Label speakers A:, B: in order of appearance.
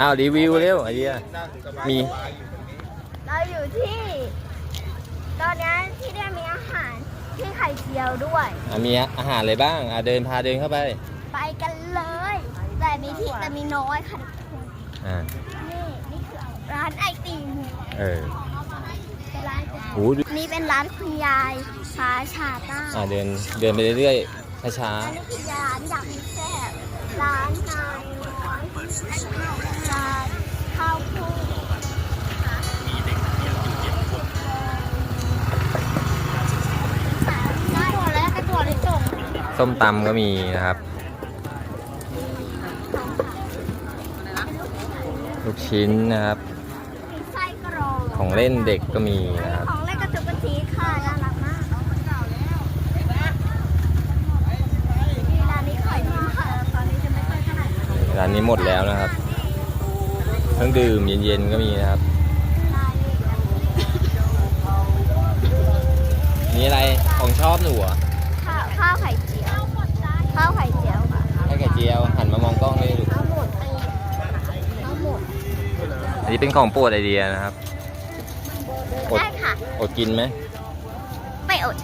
A: อ้าวรีวิวเร็วไอเดียมี
B: เราอยู่ที่ ตอนนี้ที่เนี่ยมีอาหารที่ไข่เจียวด้วย
A: อะมีอาหารอะไรบ้างอะเดินพาเดินเข้าไป
B: ไปกันเลย แต่มีที่แต่มีน้อยค่ะทุกคน
A: อ่า
B: นี่นี่คือร้านไอติม
A: เออ
B: เป็นร้านไอติม
A: โหดู
B: นี่เป็นร้านคุณยายชาชาต้า
A: อะเดินเดินไปเรื่อยๆช้า
B: อันนี้คือยร้านอยากมีแซ่บ ส้
A: มตำก็มีนะครับ ลูกชิ้นนะครับ
B: ไส้กรอก
A: ของเล่นเด็กก็มี
B: นะ
A: ครับ
B: ของเล่นกระจุกกระจีค่ะน่ารักมากร้านนี้ขายดีค่ะตอนนี้จะไม่ค่อยเท่าไหร่
A: ร้านนี้หมดแล้วนะครับเครื่องดื่มเย็นๆก็มีนะครับ นี่อะไรของชอบหนูเหรอะ
B: ข้าวข้าวไข่เจียว ข้าวไข่เจียวค่ะ
A: ให้ไข่เจียวหันมามองกล้องเลยลูก
B: เอาหมดเอาหมด
A: อัน นี้เป็นของโปรดไอเดียนะครับ อด
B: ได้ค่ะ
A: อดกินไหม
B: ไม่อด